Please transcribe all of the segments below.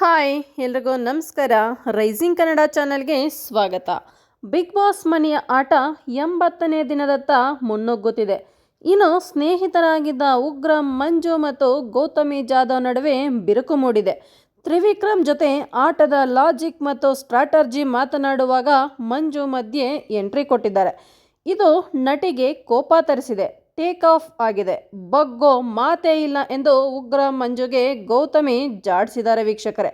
Hi, ಎಲ್ರಿಗೂ ನಮಸ್ಕಾರ. Rising Kannada ಚಾನಲ್ಗೆ ಸ್ವಾಗತ. ಬಿಗ್ ಬಾಸ್ ಮನೆಯ ಆಟ ಎಂಬತ್ತನೇ ದಿನದತ್ತ ಮುನ್ನುಗ್ಗುತ್ತಿದೆ. ಇನ್ನು ಸ್ನೇಹಿತರಾಗಿದ್ದ ಉಗ್ರ ಮಂಜು ಮತ್ತು ಗೌತಮಿ ಜಾಧವ್ ನಡುವೆ ಬಿರುಕು ಮೂಡಿದೆ. ತ್ರಿವಿಕ್ರಮ್ ಜೊತೆ ಆಟದ ಲಾಜಿಕ್ ಮತ್ತು ಸ್ಟ್ರಾಟರ್ಜಿ ಮಾತನಾಡುವಾಗ ಮಂಜು ಮಧ್ಯೆ ಎಂಟ್ರಿ ಕೊಟ್ಟಿದ್ದಾರೆ. ಇದು ನಟಿಗೆ ಕೋಪ ತರಿಸಿದೆ. ಟೇಕ್ ಆಫ್ ಆಗಿದೆ. ಬಗ್ಗೋ ಮಾತೇ ಇಲ್ಲ ಎಂದು ಉಗ್ರ ಮಂಜುಗೆ ಗೌತಮಿ ಜಾಡಿಸಿದ್ದಾರೆ ವೀಕ್ಷಕರೇ.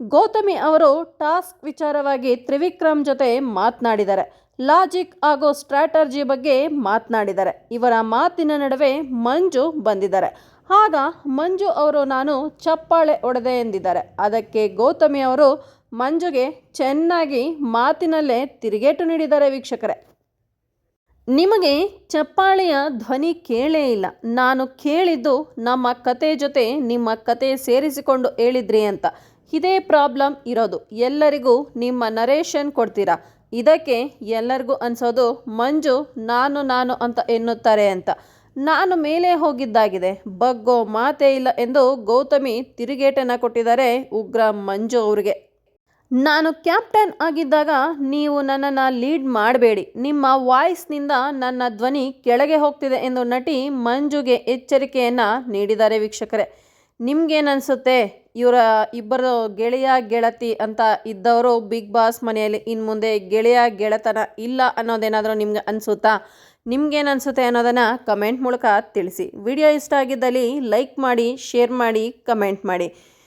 ಗೌತಮಿ ಅವರು ಟಾಸ್ಕ್ ವಿಚಾರವಾಗಿ ತ್ರಿವಿಕ್ರಮ್ ಜೊತೆ ಮಾತನಾಡಿದ್ದಾರೆ. ಲಾಜಿಕ್ ಹಾಗೂ ಸ್ಟ್ರಾಟರ್ಜಿ ಬಗ್ಗೆ ಮಾತನಾಡಿದ್ದಾರೆ. ಇವರ ಮಾತಿನ ನಡುವೆ ಮಂಜು ಬಂದಿದ್ದಾರೆ. ಆಗ ಮಂಜು ಅವರು ನಾನು ಚಪ್ಪಾಳೆ ಒಡೆದೆ ಎಂದಿದ್ದಾರೆ. ಅದಕ್ಕೆ ಗೌತಮಿ ಅವರು ಮಂಜುಗೆ ಚೆನ್ನಾಗಿ ಮಾತಿನಲ್ಲೇ ತಿರುಗೇಟು ನೀಡಿದ್ದಾರೆ ವೀಕ್ಷಕರೇ. ನಿಮಗೆ ಚಪ್ಪಾಳೆಯ ಧ್ವನಿ ಕೇಳೇ ಇಲ್ಲ. ನಾನು ಕೇಳಿದ್ದು ನಮ್ಮ ಕತೆ ಜೊತೆ ನಿಮ್ಮ ಕತೆ ಸೇರಿಸಿಕೊಂಡು ಹೇಳಿದ್ರಿ ಅಂತ. ಇದೇ ಪ್ರಾಬ್ಲಮ್ ಇರೋದು. ಎಲ್ಲರಿಗೂ ನಿಮ್ಮ ನರೇಷನ್ ಕೊಡ್ತೀರಾ? ಇದಕ್ಕೆ ಎಲ್ಲರಿಗೂ ಅನ್ಸೋದು, ಮಂಜು ನಾನು ನಾನು ಅಂತ ಎನ್ನುತ್ತಾರೆ ಅಂತ. ನಾನು ಮೇಲೆ ಹೋಗಿದ್ದಾಗಿದೆ. ಬಗ್ಗೋ ಮಾತೇ ಇಲ್ಲ ಎಂದು ಗೌತಮಿ ತಿರುಗೇಟನ್ನು ಕೊಟ್ಟಿದ್ದಾರೆ ಉಗ್ರ ಮಂಜು ಅವರಿಗೆ. ನಾನು ಕ್ಯಾಪ್ಟನ್ ಆಗಿದ್ದಾಗ ನೀವು ನನ್ನನ್ನು ಲೀಡ್ ಮಾಡಬೇಡಿ. ನಿಮ್ಮ ವಾಯ್ಸ್ನಿಂದ ನನ್ನ ಧ್ವನಿ ಕೆಳಗೆ ಹೋಗ್ತಿದೆ ಎಂದು ನಟಿ ಮಂಜುಗೆ ಎಚ್ಚರಿಕೆಯನ್ನು ನೀಡಿದ್ದಾರೆ ವೀಕ್ಷಕರೇ. ನಿಮ್ಗೇನನ್ಸುತ್ತೆ? ಇವರ ಇಬ್ಬರು ಗೆಳೆಯ ಗೆಳತಿ ಅಂತ ಇದ್ದವರು ಬಿಗ್ ಬಾಸ್ ಮನೆಯಲ್ಲಿ ಇನ್ನು ಮುಂದೆ ಗೆಳೆಯ ಗೆಳೆತನ ಇಲ್ಲ ಅನ್ನೋದೇನಾದರೂ ನಿಮ್ಗೆ ಅನಿಸುತ್ತಾ? ನಿಮ್ಗೇನು ಅನಿಸುತ್ತೆ ಅನ್ನೋದನ್ನು ಕಮೆಂಟ್ ಮೂಲಕ ತಿಳಿಸಿ. ವಿಡಿಯೋ ಇಷ್ಟ ಆಗಿದ್ದಲ್ಲಿ ಲೈಕ್ ಮಾಡಿ, ಶೇರ್ ಮಾಡಿ, ಕಮೆಂಟ್ ಮಾಡಿ.